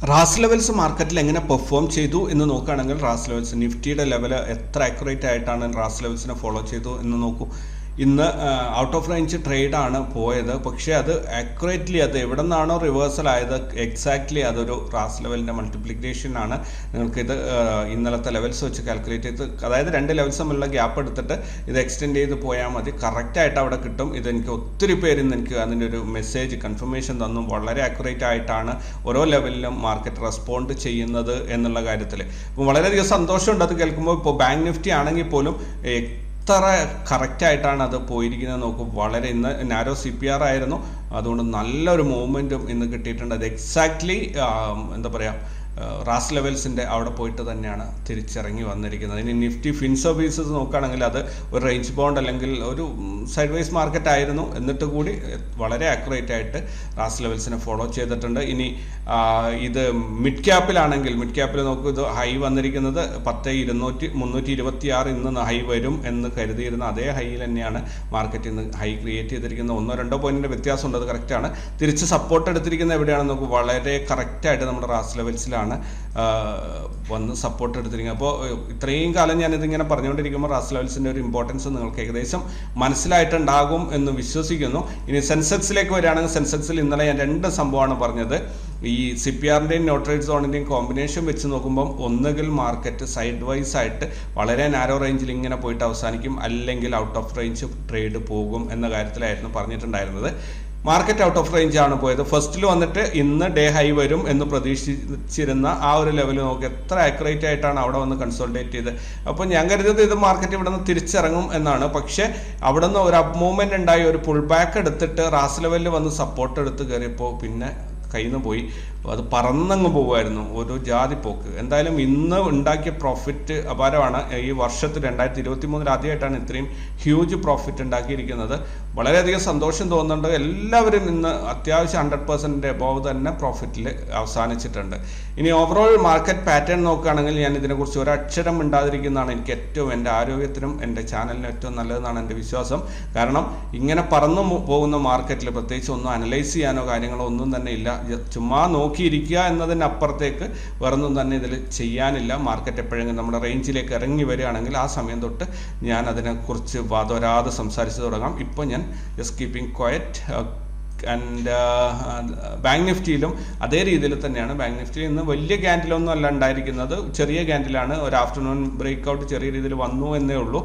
റാസ് ലെവൽസ് മാർക്കറ്റിൽ എങ്ങനെ പെർഫോം ചെയ്തു എന്ന് നോക്കുകയാണെങ്കിൽ റാസ് ലെവൽസ് നിഫ്റ്റിയുടെ ലെവൽ എത്ര അക്യുറേറ്റ് ആയിട്ടാണ് റാസ് ലെവൽസിനെ ഫോളോ ചെയ്തു എന്ന് നോക്കൂ. ഇന്ന് ഔട്ട് ഓഫ് റേഞ്ച് ട്രേഡാണ് പോയത്. പക്ഷേ അത് അക്യുറേറ്റ്ലി അത് എവിടെ നിന്നാണോ റിവേഴ്സൽ ആയത് എക്സാക്ട്ലി അതൊരു റാസ് ലെവലിന്റെ മൾട്ടിപ്ലിക്കേഷൻ ആണ്. നിങ്ങൾക്കിത് ഇന്നലത്തെ ലെവൽസ് വെച്ച് കാൽക്കുലേറ്റ് ചെയ്ത് അതായത് രണ്ട് ലെവൽസ് തമ്മിലുള്ള ഗ്യാപ്പ് എടുത്തിട്ട് ഇത് എക്സ്റ്റെൻഡ് ചെയ്ത് പോയാൽ മതി. കറക്റ്റായിട്ട് അവിടെ കിട്ടും. ഇതെനിക്ക് ഒത്തിരി പേര് ഇന്ന് എനിക്ക് അതിന്റെ ഒരു മെസ്സേജ് കൺഫർമേഷൻ തന്നു. വളരെ അക്യുറേറ്റ് ആയിട്ടാണ് ഓരോ ലെവലിലും മാർക്കറ്റ് റെസ്പോണ്ട് ചെയ്യുന്നത് എന്നുള്ള കാര്യത്തിൽ വളരെയധികം സന്തോഷമുണ്ട് അത് കേൾക്കുമ്പോൾ. ഇപ്പോൾ ബാങ്ക് നിഫ്റ്റി ആണെങ്കിൽ പോലും എത്ര കറക്റ്റായിട്ടാണ് അത് പോയിരിക്കുന്നത് നോക്കും. വളരെ ഇന്ന് നാരോ സി പി ആർ ആയിരുന്നു. അതുകൊണ്ട് നല്ലൊരു മൂവ്മെന്റും ഇന്ന് കിട്ടിയിട്ടുണ്ട്. അത് എക്സാക്ട്ലി എന്താ പറയുക റാസ് ലെവൽസിന്റെ അവിടെ പോയിട്ട് തന്നെയാണ് തിരിച്ചിറങ്ങി വന്നിരിക്കുന്നത്. ഇനി നിഫ്റ്റി ഫിൻ സർവീസസ് നോക്കുകയാണെങ്കിൽ അത് ഒരു റേഞ്ച് ബോണ്ട് അല്ലെങ്കിൽ ഒരു സൈഡ് വൈസ് മാർക്കറ്റ് ആയിരുന്നു. എന്നിട്ട് കൂടി വളരെ ആക്യുറേറ്റ് ആയിട്ട് റാസ് ലെവൽസിനെ ഫോളോ ചെയ്തിട്ടുണ്ട്. ഇനി ഇത് മിഡ് ക്യാപ്പിലാണെങ്കിൽ മിഡ് ക്യാപ്പിൽ നോക്കൂ ഇത് ഹൈ വന്നിരിക്കുന്നത് പത്ത് ഇരുന്നൂറ്റി മുന്നൂറ്റി ഇരുപത്തി ആറ് ഇന്ന് ഹൈ വരും എന്ന് കരുതിയിരുന്ന അതേ ഹൈയിൽ തന്നെയാണ് മാർക്കറ്റ് ഇന്ന് ഹൈ ക്രിയേറ്റ് ചെയ്തിരിക്കുന്നത്. ഒന്നോ രണ്ടോ പോയിന്റിന്റെ വ്യത്യാസം ഉണ്ട് അത് കറക്റ്റാണ് തിരിച്ച് സപ്പോർട്ട് എടുത്തിരിക്കുന്നത് എവിടെയാണെന്ന് നോക്കൂ വളരെ കറക്റ്റായിട്ട് നമ്മുടെ റാസ് ലെവൽസിലാണ്. ആ, വന്ന് സപ്പോർട്ട് എടുത്തിരിക്കുന്നത്. അപ്പോൾ ഇത്രയും കാലം ഞാനിതിങ്ങനെ പറഞ്ഞുകൊണ്ടിരിക്കുമ്പോൾ റാസ് ലെവൽസിന്റെ ഒരു ഇമ്പോർട്ടൻസ് നിങ്ങൾക്ക് ഏകദേശം മനസ്സിലായിട്ടുണ്ടാകും എന്ന് വിശ്വസിക്കുന്നു. ഇനി സെൻസെക്സിലേക്ക് വരികയാണെങ്കിൽ സെൻസെക്സിൽ ഇന്നലെ ഞാൻ രണ്ട് സംഭവമാണ് പറഞ്ഞത്. ഈ സി പി ആറിന്റെയും നോട്രേറ്റ് സോണിന്റെയും കോമ്പിനേഷൻ വെച്ച് നോക്കുമ്പം ഒന്നുകിൽ മാർക്കറ്റ് സൈഡ് വൈസ് ആയിട്ട് വളരെ നാരോ റേഞ്ചിൽ ഇങ്ങനെ പോയിട്ട് അവസാനിക്കും അല്ലെങ്കിൽ ഔട്ട് ഓഫ് റേഞ്ച് ട്രേഡ് പോകും എന്ന കാര്യത്തിലായിരുന്നു പറഞ്ഞിട്ടുണ്ടായിരുന്നത്. മാർക്കറ്റ് ഔട്ട് ഓഫ് റേഞ്ച് ആണ് പോയത്. ഫസ്റ്റിൽ വന്നിട്ട് ഇന്ന് ഡേ ഹൈ വരും എന്ന് പ്രതീക്ഷിച്ചിരുന്ന ആ ഒരു ലെവൽ നോക്കി എത്ര ആക്യുറേറ്റ് ആയിട്ടാണ് അവിടെ വന്ന് കൺസോൾട്ടേറ്റ് ചെയ്ത് അപ്പോൾ ഞാൻ കരുതിയത് ഇത് മാർക്കറ്റ് ഇവിടെ നിന്ന് തിരിച്ചിറങ്ങും എന്നാണ്. പക്ഷേ അവിടെ നിന്ന് ഒരു അപ് മൂവ്മെന്റ് ഉണ്ടായി. ഒരു പുൾ ബാക്ക് എടുത്തിട്ട് റാസ് ലെവലിൽ വന്ന് സപ്പോർട്ട് എടുത്ത് കയറിയപ്പോൾ പിന്നെ കയ്യിൽ നിന്ന് പോയി. അത് പറന്നങ്ങ് പോകുമായിരുന്നു ഒരു ജാതി പോക്ക്. എന്തായാലും ഇന്ന് ഉണ്ടാക്കിയ പ്രോഫിറ്റ് അപാരമാണ്. ഈ വർഷത്തിൽ രണ്ടായിരത്തി ഇരുപത്തി മൂന്നിൽ ആദ്യമായിട്ടാണ് ഇത്രയും ഹ്യൂജ് പ്രോഫിറ്റ് ഉണ്ടാക്കിയിരിക്കുന്നത്. വളരെയധികം സന്തോഷം തോന്നുന്നുണ്ട്. എല്ലാവരും ഇന്ന് അത്യാവശ്യം ഹൺഡ്രഡ് പെർസെന്റ് എബോവ് തന്നെ പ്രോഫിറ്റിൽ അവസാനിച്ചിട്ടുണ്ട്. ഇനി ഓവറോൾ മാർക്കറ്റ് പാറ്റേൺ നോക്കുകയാണെങ്കിൽ ഞാൻ ഇതിനെക്കുറിച്ച് ഒരക്ഷരം ഉണ്ടാതിരിക്കുന്നതാണ് എനിക്ക് ഏറ്റവും എന്റെ ആരോഗ്യത്തിനും എന്റെ ചാനലിനും ഏറ്റവും നല്ലതെന്നാണ് എന്റെ വിശ്വാസം. കാരണം ഇങ്ങനെ പറന്നു പോകുന്ന മാർക്കറ്റിൽ പ്രത്യേകിച്ച് ഒന്നും അനലൈസ് ചെയ്യാനോ കാര്യങ്ങളോ ഒന്നും തന്നെ ഇല്ല. ചുമ്മാ ചുമ്മാ നോക്കിയിരിക്കുക എന്നതിനപ്പുറത്തേക്ക് വേറൊന്നും തന്നെ ഇതിൽ ചെയ്യാനില്ല. മാർക്കറ്റ് എപ്പോഴെങ്കിലും നമ്മുടെ റേഞ്ചിലേക്ക് ഇറങ്ങി വരികയാണെങ്കിൽ ആ സമയം തൊട്ട് ഞാൻ അതിനെക്കുറിച്ച് വാതോരാതെ സംസാരിച്ചു തുടങ്ങാം. ഇപ്പോൾ ഞാൻ just keeping quiet and bank നിഫ്റ്റിയിലും അതേ രീതിയിൽ തന്നെയാണ്. ബാങ്ക് നിഫ്റ്റിയിൽ ഇന്ന് വലിയ ക്യാൻഡിലൊന്നും അല്ല ഉണ്ടായിരിക്കുന്നത്. ചെറിയ ക്യാൻഡിലാണ് ഒരു ആഫ്റ്റർനൂൺ ബ്രേക്ക് ഔട്ട് ചെറിയ രീതിയിൽ വന്നു എന്നേ ഉള്ളൂ.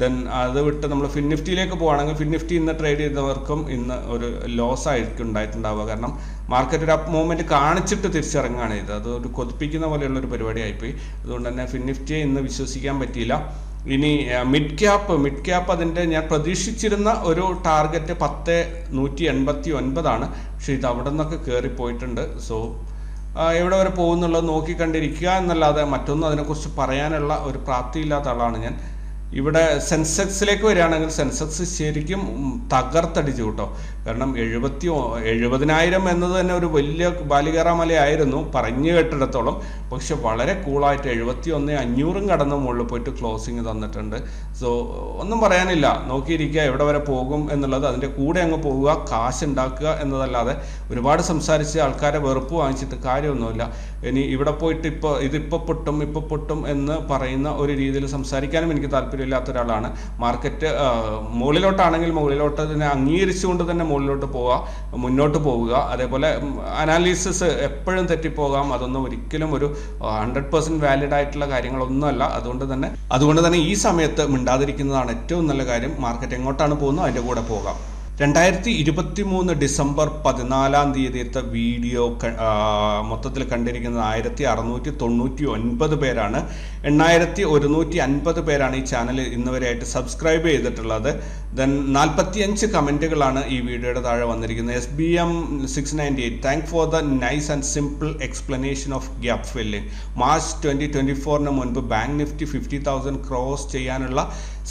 ദെൻ അത് വിട്ട് നമ്മൾ ഫിൻ നിഫ്റ്റിയിലേക്ക് പോവുകയാണെങ്കിൽ ഫിൻ നിഫ്റ്റി ഇന്ന് ട്രേഡ് ചെയ്തവർക്കും ഇന്ന് ഒരു ലോസ് ആയിരിക്കും ഉണ്ടായിട്ടുണ്ടാവുക. കാരണം മാർക്കറ്റ് ഒരു അപ്പ് മൂവ്മെന്റ് കാണിച്ചിട്ട് തിരിച്ചിറങ്ങുകയാണ് ചെയ്തത്. അത് ഒരു കൊതിപ്പിക്കുന്ന പോലെയുള്ള ഒരു പരിപാടി ആയിപ്പോയി. അതുകൊണ്ട് തന്നെ ഫിൻ നിഫ്റ്റിയെ ഇന്ന് വിശ്വസിക്കാൻ പറ്റിയില്ല. ഇനി മിഡ് ക്യാപ്പ് മിഡ് ക്യാപ്പ് അതിന്റെ ഞാൻ പ്രതീക്ഷിച്ചിരുന്ന ഒരു ടാർഗറ്റ് പത്ത് നൂറ്റി എൺപത്തി ഒൻപതാണ് പക്ഷേ ഇത് അവിടെ നിന്നൊക്കെ കയറിപ്പോയിട്ടുണ്ട് സോ എവിടെ വരെ പോകുന്നുള്ളത് നോക്കിക്കണ്ടിരിക്കുക എന്നല്ലാതെ മറ്റൊന്നും അതിനെക്കുറിച്ച് പറയാനുള്ള ഒരു പ്രാപ്തിയില്ലാത്ത ആളാണ് ഞാൻ. ഇവിടെ സെൻസെക്സിലേക്ക് വരികയാണെങ്കിൽ സെൻസെക്സ് ശരിക്കും തകർത്തടിച്ചു കേട്ടോ. കാരണം എഴുപത്തി എഴുപതിനായിരം എന്നത് തന്നെ ഒരു വലിയ ബാലികേറാമലയായിരുന്നു പറഞ്ഞു കേട്ടിടത്തോളം. പക്ഷെ വളരെ കൂളായിട്ട് എഴുപത്തി ഒന്ന് അഞ്ഞൂറും കടന്ന് മുകളിൽ പോയിട്ട് ക്ലോസിങ് തന്നിട്ടുണ്ട്. സോ ഒന്നും പറയാനില്ല. നോക്കിയിരിക്കുക എവിടെ വരെ പോകും എന്നുള്ളത്. അതിന്റെ കൂടെ അങ്ങ് പോവുക കാശ് ഉണ്ടാക്കുക എന്നതല്ലാതെ ഒരുപാട് സംസാരിച്ച് ആൾക്കാരെ വെറുപ്പ് വാങ്ങിച്ചിട്ട് കാര്യമൊന്നുമില്ല. ഇനി ഇവിടെ പോയിട്ട് ഇപ്പോൾ ഇതിപ്പോൾ പൊട്ടും ഇപ്പോൾ പൊട്ടും എന്ന് പറയുന്ന ഒരു രീതിയിൽ സംസാരിക്കാനും എനിക്ക് താല്പര്യമില്ലാത്ത ഒരാളാണ്. മാർക്കറ്റ് മുകളിലോട്ടാണെങ്കിൽ മുകളിലോട്ട് തന്നെ അംഗീകരിച്ചുകൊണ്ട് തന്നെ മുകളിലോട്ട് പോവുക മുന്നോട്ട് പോവുക. അതേപോലെ അനാലിസിസ് എപ്പോഴും തെറ്റിപ്പോകാം. അതൊന്നും ഒരിക്കലും ഒരു ഹൺഡ്രഡ് പെർസെന്റ് വാലിഡ് ആയിട്ടുള്ള കാര്യങ്ങളൊന്നുമല്ല. അതുകൊണ്ട് തന്നെ അതുകൊണ്ട് തന്നെ ഈ സമയത്ത് മിണ്ടാതിരിക്കുന്നതാണ് ഏറ്റവും നല്ല കാര്യം. മാർക്കറ്റ് എങ്ങോട്ടാണ് പോകുന്നത്? അതിന്റെ കൂടെ പോകാം. രണ്ടായിരത്തി ഇരുപത്തി മൂന്ന് ഡിസംബർ പതിനാലാം തീയതിയത്തെ വീഡിയോ മൊത്തത്തിൽ കണ്ടിരിക്കുന്നത് ആയിരത്തി അറുന്നൂറ്റി തൊണ്ണൂറ്റി ഒൻപത് പേരാണ്. എണ്ണായിരത്തി ഒരുന്നൂറ്റി അൻപത് പേരാണ് ഈ ചാനൽ ഇന്നുവരെയായിട്ട് സബ്സ്ക്രൈബ് ചെയ്തിട്ടുള്ളത്. ദെൻ നാൽപ്പത്തിയഞ്ച് കമന്റുകളാണ് ഈ വീഡിയോയുടെ താഴെ വന്നിരിക്കുന്നത്. S B M six ninety eight thank for the nice and simple explanation of gap filling March twenty twenty ഫോറിന് മുൻപ് bank Nifty fifty thousand cross ചെയ്യാനുള്ള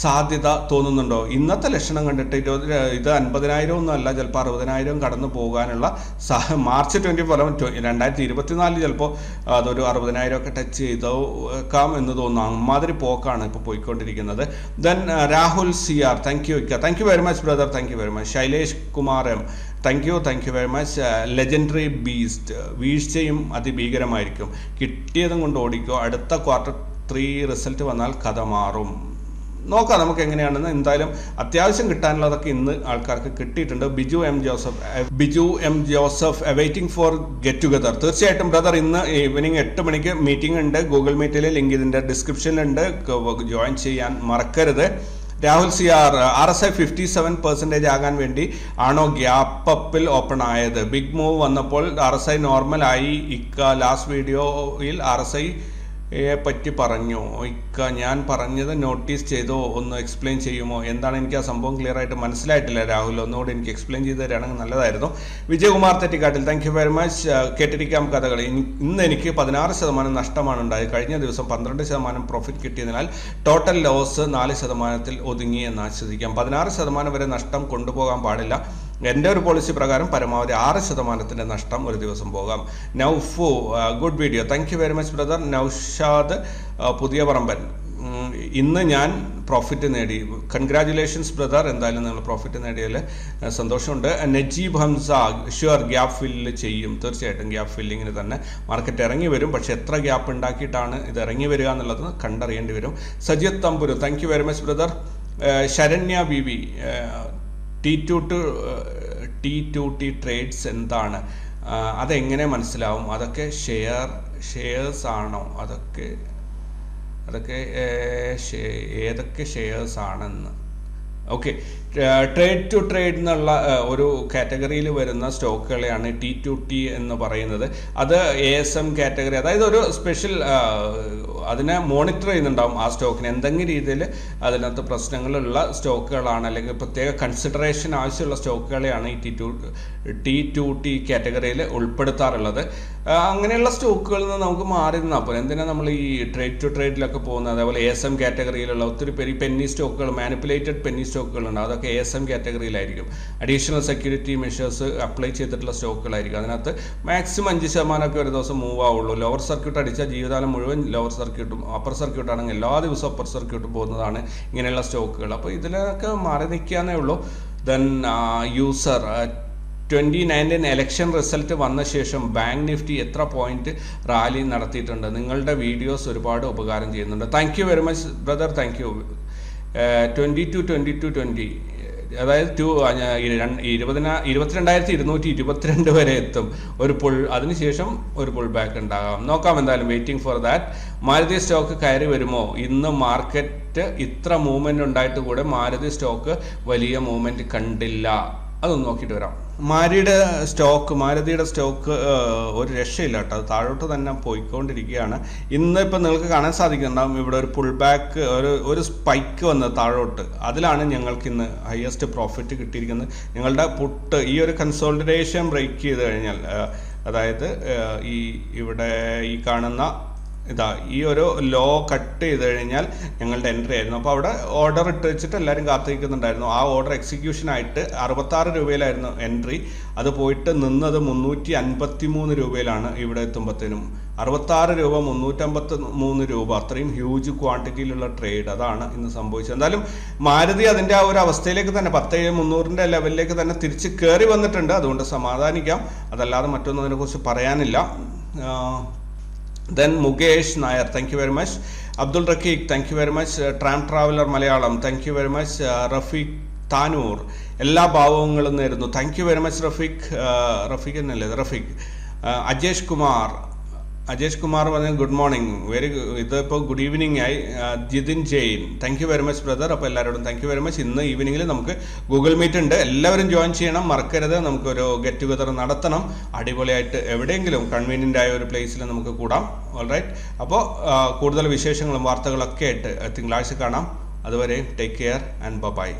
സാധ്യത തോന്നുന്നുണ്ടോ? ഇന്നത്തെ ലക്ഷണം കണ്ടിട്ട് ഇരുപത് ഇത് അൻപതിനായിരം ഒന്നും അല്ല ചിലപ്പോൾ അറുപതിനായിരം കടന്നു പോകാനുള്ള സഹ മാർച്ച് ട്വന്റി ഫോർ രണ്ടായിരത്തി ഇരുപത്തിനാലിൽ ചിലപ്പോൾ അതൊരു അറുപതിനായിരം ഒക്കെ ടച്ച് ചെയ്തേക്കാം എന്ന് തോന്നുന്നു. അമ്മാതിരി പോക്കാണ് ഇപ്പോൾ പോയിക്കൊണ്ടിരിക്കുന്നത്. Then Rahul C R thank you ഇക്ക. Thank you very much brother thank you very much Shailesh Kumar M thank you thank you very much legendary beast വീഴ്ചയും അതിഭീകരമായിരിക്കും. കിട്ടിയതും കൊണ്ട് ഓടിക്കോ. അടുത്ത ക്വാർട്ടർ ത്രീ റിസൾട്ട് വന്നാൽ കഥ മാറും. നോക്കാം നമുക്ക് എങ്ങനെയാണെന്ന്. എന്തായാലും അത്യാവശ്യം കിട്ടാനുള്ളതൊക്കെ ഇന്ന് ആൾക്കാർക്ക് കിട്ടിയിട്ടുണ്ട്. Biju M Joseph Biju M Joseph waiting for get together തീർച്ചയായിട്ടും ബ്രദർ ഇന്ന് ഈവനിങ് എട്ട് മണിക്ക് മീറ്റിംഗ് ഉണ്ട്. ഗൂഗിൾ മീറ്റിലെ ലിങ്ക് ഇതിന്റെ ഡിസ്ക്രിപ്ഷനിലുണ്ട് ജോയിൻ ചെയ്യാൻ മറക്കരുത്. Rahul C R R S I fifty seven percentage ആകാൻ വേണ്ടി ആണോ ഗ്യാപ്പ് അപ്പിൽ ഓപ്പൺ ആയത്? ബിഗ് മൂവ് വന്നപ്പോൾ ആർ എസ് ഐ നോർമൽ ആയി. ഇക്ക ലാസ്റ്റ് വീഡിയോയിൽ ആർ എസ് ഐ പറ്റി പറഞ്ഞു? ഇക്ക ഞാൻ പറഞ്ഞത് നോട്ടീസ് ചെയ്തോ? ഒന്ന് എക്സ്പ്ലെയിൻ ചെയ്യുമോ? എന്താണ് എനിക്ക് ആ സംഭവം ക്ലിയർ ആയിട്ട് മനസ്സിലായിട്ടില്ല രാഹുൽ. ഒന്നുകൂടി എനിക്ക് എക്സ്പ്ലെയിൻ ചെയ്ത് തരികയാണെങ്കിൽ നല്ലതായിരുന്നു. Vijayakumar Thettikkattil. Thank you very much കേട്ടിരിക്കാം കഥകൾ. ഇനി- ഇന്ന് എനിക്ക് പതിനാറ് ശതമാനം നഷ്ടമാണ് ഉണ്ടായത്. കഴിഞ്ഞ ദിവസം പന്ത്രണ്ട് ശതമാനം പ്രോഫിറ്റ് കിട്ടിയതിനാൽ ടോട്ടൽ ലോസ് നാല് ശതമാനത്തിൽ ഒതുങ്ങി എന്ന് ആശ്വസിക്കാം പതിനാറ് ശതമാനം വരെ നഷ്ടം കൊണ്ടുപോകാൻ പാടില്ല. എന്റെ ഒരു പോളിസി പ്രകാരം പരമാവധി ആറ് ശതമാനത്തിന്റെ നഷ്ടം ഒരു ദിവസം പോകാം. Naufu good video thank you very much brother Naushad ആ, പുതിയ പറമ്പൻ ഇന്ന് ഞാൻ പ്രോഫിറ്റ് നേടി. കൺഗ്രാറ്റുലേഷൻസ് ബ്രദർ എന്തായാലും നിങ്ങൾ പ്രോഫിറ്റ് നേടിയതിൽ സന്തോഷമുണ്ട്. Najeeb Hamsa sure gap fill ചെയ്യും. തീർച്ചയായിട്ടും ഗ്യാപ്പ് ഫില്ലിങ്ങിന് തന്നെ മാർക്കറ്റ് ഇറങ്ങി വരും. പക്ഷേ എത്ര ഗ്യാപ്പ് ഉണ്ടാക്കിയിട്ടാണ് ഇത് ഇറങ്ങി വരിക എന്നുള്ളത് കണ്ടറിയേണ്ടി വരും. Sajith Thamburu thank very much brother Saranya B T to to T to T trades എന്താണ്? അതെങ്ങനെ മനസ്സിലാവും? അതൊക്കെ ഷെയർ ഷെയർസ് ആണോ? അതൊക്കെ അതൊക്കെ ഏതൊക്കെ ഷെയർസ് ആണെന്ന്? ഓക്കെ ട്രേഡ് ടു ട്രേഡ് എന്നുള്ള ഒരു കാറ്റഗറിയിൽ വരുന്ന സ്റ്റോക്കുകളെയാണ് ടി ടു ടി എന്ന് പറയുന്നത്. അത് എ എസ് എം കാറ്റഗറി അതായത് ഒരു സ്പെഷ്യൽ അതിനെ മോണിറ്റർ ചെയ്യുന്നുണ്ടാവും ആ സ്റ്റോക്കിന്. എന്തെങ്കിലും രീതിയിൽ അതിനകത്ത് പ്രശ്നങ്ങളുള്ള സ്റ്റോക്കുകളാണ് അല്ലെങ്കിൽ പ്രത്യേക കൺസിഡറേഷൻ ആവശ്യമുള്ള സ്റ്റോക്കുകളെയാണ് ഈ T to T to T കാറ്റഗറിയിൽ ഉൾപ്പെടുത്താറുള്ളത്. ആ, അങ്ങനെയുള്ള സ്റ്റോക്കുകളിൽ നിന്ന് നമുക്ക് മാറി നിന്നാൽ പോലെ എന്തിനാണ് നമ്മൾ ഈ ട്രേഡ് ടു ട്രേഡിലൊക്കെ പോകുന്നത്? അതേപോലെ എ എസ് എം കാറ്റഗറിയിലുള്ള ഒത്തിരി പേര് പെന്നി സ്റ്റോക്കുകൾ മാനിപ്പുലേറ്റഡ് പെന്നി സ്റ്റോക്കുകളുണ്ട്. അതൊക്കെ എ എസ് എം കാറ്റഗറിയിലായിരിക്കും. അഡീഷണൽ സെക്യൂരിറ്റി മെഷേഴ്സ് അപ്ലൈ ചെയ്തിട്ടുള്ള സ്റ്റോക്കുകളായിരിക്കും. അതിനകത്ത് മാക്സിമം അഞ്ച് ശതമാനമൊക്കെ ഒരു ദിവസം മൂവ് ആവുള്ളൂ. ലോവർ സർക്യൂട്ട് അടിച്ചാൽ ജീവിതകാലം മുഴുവൻ ലോവർ സർക്യൂട്ടും അപ്പർ സർക്യൂട്ട് ആണെങ്കിൽ എല്ലാ ദിവസവും അപ്പർ സർക്യൂട്ട് പോകുന്നതാണ് ഇങ്ങനെയുള്ള സ്റ്റോക്കുകൾ. അപ്പോൾ ഇതിലൊക്കെ മാറി നിൽക്കാനേ ഉള്ളൂ. Then user twenty nineteen election result വന്ന ശേഷം ബാങ്ക് നിഫ്റ്റി എത്ര പോയിന്റ് റാലി നടത്തിയിട്ടുണ്ട്. നിങ്ങളുടെ വീഡിയോസ് ഒരുപാട് ഉപകാരം ചെയ്യുന്നുണ്ട്. Thank very much brother thank twenty two twenty two twenty അതായത് ടു ഇരുപതിന ഇരുപത്തിരണ്ടായിരത്തി ഇരുന്നൂറ്റി ഇരുപത്തിരണ്ട് വരെ എത്തും. ഒരു പുൾ അതിനുശേഷം ഒരു പുൾ ബാക്ക് ഉണ്ടാകാം. നോക്കാം എന്തായാലും waiting for that Maruti stock കയറി വരുമോ? ഇന്ന് മാർക്കറ്റ് ഇത്ര മൂവ്മെന്റ് ഉണ്ടായിട്ട് കൂടെ മാരുതി സ്റ്റോക്ക് വലിയ മൂവ്മെന്റ് കണ്ടില്ല. അതൊന്ന് നോക്കിയിട്ട് വരാം. മാരിയുടെ സ്റ്റോക്ക് മാരുതിയുടെ സ്റ്റോക്ക് ഒരു രക്ഷയില്ല കേട്ടോ. അത് താഴോട്ട് തന്നെ പോയിക്കൊണ്ടിരിക്കുകയാണ്. ഇന്ന് ഇപ്പം നിങ്ങൾക്ക് കാണാൻ സാധിക്കുന്നുണ്ടാവും ഇവിടെ ഒരു പുൾ ബാക്ക് ഒരു ഒരു സ്പൈക്ക് വന്നത് താഴോട്ട്. അതിലാണ് ഞങ്ങൾക്ക് ഇന്ന് ഹയസ്റ്റ് പ്രോഫിറ്റ് കിട്ടിയിരിക്കുന്നത്. ഞങ്ങളുടെ പുട്ട് ഈ ഒരു കൺസോൾട്ടേഷൻ ബ്രേക്ക് ചെയ്ത് കഴിഞ്ഞാൽ അതായത് ഈ ഇവിടെ ഈ കാണുന്ന ഇതാ ഈ ഒരു ലോ കട്ട് ചെയ്ത് കഴിഞ്ഞാൽ ഞങ്ങളുടെ എൻട്രി ആയിരുന്നു. അപ്പോൾ അവിടെ ഓർഡർ ഇട്ട് വെച്ചിട്ട് എല്ലാവരും കാത്തിരിക്കുന്നുണ്ടായിരുന്നു. ആ ഓർഡർ എക്സിക്യൂഷൻ ആയിട്ട് അറുപത്താറ് രൂപയിലായിരുന്നു എൻട്രി അത് പോയിട്ട് നിന്നത് മുന്നൂറ്റി അൻപത്തി മൂന്ന് രൂപയിലാണ് ഇവിടെ എത്തുമ്പോഴത്തേനും അറുപത്താറ് രൂപ മുന്നൂറ്റമ്പത്തി മൂന്ന് രൂപ അത്രയും ഹ്യൂജ് ക്വാണ്ടിറ്റിയിലുള്ള ട്രേഡ് അതാണ് ഇന്ന് സംഭവിച്ചത്. എന്തായാലും മാരുതി അതിന്റെ ആ ഒരു അവസ്ഥയിലേക്ക് തന്നെ പത്ത് മുന്നൂറിന്റെ ലെവലിലേക്ക് തന്നെ തിരിച്ച് കയറി വന്നിട്ടുണ്ട്. അതുകൊണ്ട് സമാധാനിക്കാം. അതല്ലാതെ മറ്റൊന്നും അതിനെക്കുറിച്ച് പറയാനില്ല. Then Mukesh Nair thank you very much Abdul Rakheeq thank you very much tram traveller Malayalam thank you very much Rafeeq Tanur എല്ലാ ഭാവങ്ങളും നേരുന്നു. Thank you very much Rafeeq Rafeeq എന്നല്ലേ? റഫീഖ് അജേഷ് കുമാർ അജേഷ് കുമാർ പറഞ്ഞ ഗുഡ് മോർണിംഗ് വെരി ഇതിപ്പോൾ good evening ആയി. Jithin Jain. Thank you very much brother അപ്പോൾ എല്ലാവരോടും thank you very much ഇന്ന് ഈവനിങ്ങിൽ നമുക്ക് ഗൂഗിൾ മീറ്റ് ഉണ്ട്. എല്ലാവരും ജോയിൻ ചെയ്യണം. മറക്കരുത്. നമുക്കൊരു ഗെറ്റ് ടുഗദർ നടത്തണം. അടിപൊളിയായിട്ട് എവിടെയെങ്കിലും കൺവീനിയന്റ് ആയ ഒരു പ്ലേസിൽ നമുക്ക് കൂടാം. ഓൾ റൈറ്റ് അപ്പോൾ കൂടുതൽ വിശേഷങ്ങളും വാർത്തകളൊക്കെ ആയിട്ട് തിങ്കളാഴ്ച കാണാം. അതുവരെ ടേക്ക് കെയർ ആൻഡ് ബൈ